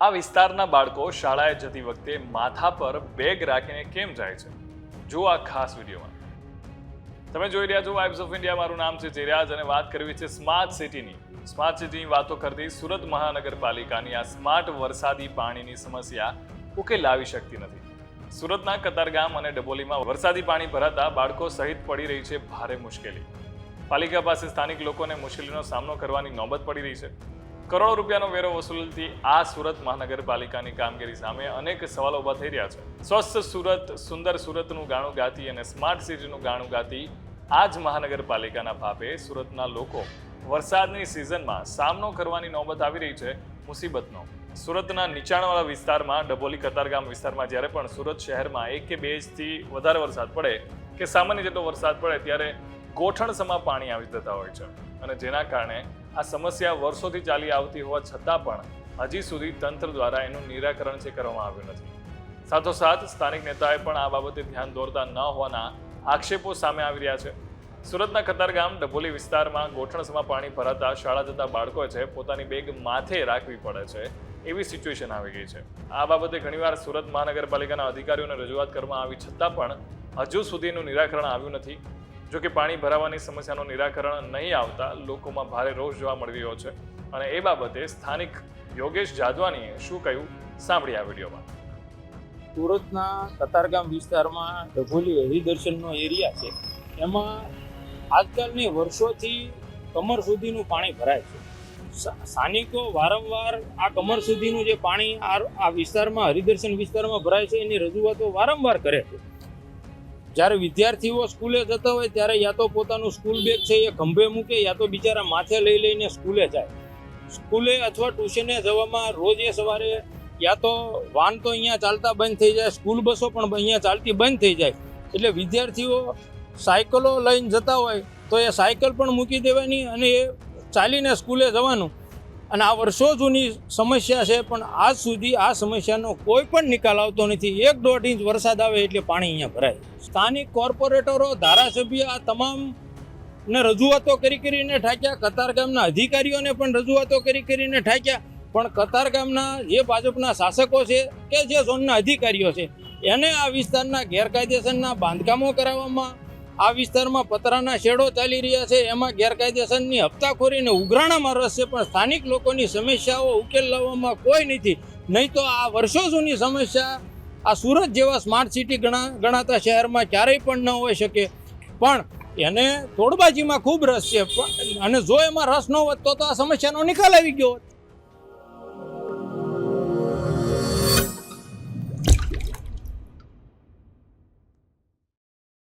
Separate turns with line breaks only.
આ વિસ્તારના બાળકો શાળાએ જતી વખતે માથા પર બેગ રાખીને કેમ જાય છે? જુઓ આ ખાસ વિડીયોમાં. તમે જોઈ રહ્યા છો વાઇબ્સ ઓફ ઇન્ડિયા મારું નામ છે જેરાજ અને વાત કરવી છે સ્માર્ટ સિટીની સ્માર્ટ સિટીની વાતો કરતી સુરત મહાનગરપાલિકાની આ સ્માર્ટ વરસાદી પાણીની સમસ્યા ઉકેલ લાવી શકતી નથી. સુરતના કતારગામ અને ડબોલીમાં વરસાદી પાણી ભરાતા બાળકો સહિત પડી રહી છે ભારે મુશ્કેલી. પાલિકા પાસે સ્થાનિક લોકોને મુશ્કેલીનો સામનો કરવાની નોબત પડી રહી છે. કરોડો રૂપિયાનો વેરો વસૂલતી આ સુરત મહાનગરપાલિકાની કામગીરી સામે અનેક સવાલો ઊભા થઈ રહ્યા છે. સ્વસ્થ સુરત, સુંદર સુરતનું ગાણું ગાતી અને સ્માર્ટ સિટીનું ગાણું ગાતી આ જ મહાનગરપાલિકાના ભાપે સુરતના લોકો વરસાદની સિઝનમાં સામનો કરવાની નોબત આવી રહી છે મુસીબતનો. સુરતના નીચાણવાળા વિસ્તારમાં ડબોલી કતારગામ વિસ્તારમાં જ્યારે પણ સુરત શહેરમાં એક કે બે ઇંચથી વધારે વરસાદ પડે કે સામાન્ય જેટલો વરસાદ પડે ત્યારે ગોઠણસમાં પાણી આવી જતા હોય છે. અને જેના કારણે આ સમસ્યા વર્ષોથી ચાલી આવતી હોવા છતાં પણ હજી સુધી તંત્ર દ્વારા એનું નિરાકરણ છે કરવામાં આવ્યું નથી. સાથોસાથ સ્થાનિક નેતાએ પણ આ બાબતે ધ્યાન દોરતા ન હોવાના આક્ષેપો સામે આવી રહ્યા છે. સુરતના કતારગામ ડભોલી વિસ્તારમાં ગોઠણસમાં પાણી ભરાતા શાળા જતા બાળકો છે પોતાની બેગ માથે રાખવી પડે છે એવી સિચ્યુએશન આવી ગઈ છે. આ બાબતે ઘણીવાર સુરત મહાનગરપાલિકાના અધિકારીઓને રજૂઆત કરવામાં આવી છતાં પણ હજુ સુધી એનું નિરાકરણ આવ્યું નથી. જો કે પાણી ભરાવાની સમસ્યાનું નિરાકરણ નહીં આવતા લોકોમાં ભારે રોષ જોવા મળી રહ્યો છે. અને એ બાબતે સ્થાનિક યોગેશ જાદવાનીએ શું કહ્યું સાંભળી આ વિડીયોમાં.
સુરતના કતારગામ વિસ્તારમાં ડભોલી હરિદર્શનનો એરિયા છે. એમાં આજકાલની વર્ષોથી કમર સુધીનું પાણી ભરાય છે. સ્થાનિકો વારંવાર આ કમર સુધીનું જે પાણી આ વિસ્તારમાં, હરિદર્શન વિસ્તારમાં ભરાય છે એની રજૂઆતો વારંવાર કરે છે. જ્યારે વિદ્યાર્થીઓ સ્કૂલે જતા હોય ત્યારે યા તો પોતાનું સ્કૂલ બેગ છે એ ખંભે મૂકે, યા તો બિચારા માથે લઈ લઈને સ્કૂલે જાય. સ્કૂલે અથવા ટ્યુશને જવામાં રોજ એ સવારે યા તો વાન તો અહીંયા ચાલતા બંધ થઈ જાય, સ્કૂલ બસો પણ અહીંયા ચાલતી બંધ થઈ જાય. એટલે વિદ્યાર્થીઓ સાયકલો લઈને જતા હોય તો એ સાયકલ પણ મૂકી દેવાની અને એ ચાલીને સ્કૂલે જવાનું. અને આ વર્ષો જૂની સમસ્યા છે, પણ આજ સુધી આ સમસ્યાનો કોઈ પણ નિકાલ આવતો નથી. એક દોઢ ઇંચ વરસાદ આવે એટલે પાણી અહીંયા ભરાય. સ્થાનિક કોર્પોરેટરો, ધારાસભ્ય, આ તમામ ને રજૂઆતો કરી કરીને ઠાક્યા. કતારગામના અધિકારીઓને પણ રજૂઆતો કરી કરીને ઠાક્યા. પણ કતારગામના જે ભાજપના શાસકો છે કે જે ઝોનના અધિકારીઓ છે, એને આ વિસ્તારના ગેરકાયદેસરના બાંધકામો કરાવવામાં આ વિસ્તારમાં પતરાના શેડો ચાલી રહ્યા છે. એમાં ગેરકાયદેસરની હપ્તાખોરીને ઉઘરાણામાં રસ છે, પણ સ્થાનિક લોકોની સમસ્યાઓ ઉકેલ લાવવામાં કોઈ નથી. નહીં તો આ વર્ષો જૂની સમસ્યા આ સુરત જેવા સ્માર્ટ સિટી ગણા, ગણાતા શહેરમાં ક્યારેય પણ ન હોઈ શકે. પણ એને તોડબાજીમાં ખૂબ રસ છે. અને જો એમાં રસ ન હોત તો આ સમસ્યાનો નિકાલ આવી ગયો હોત.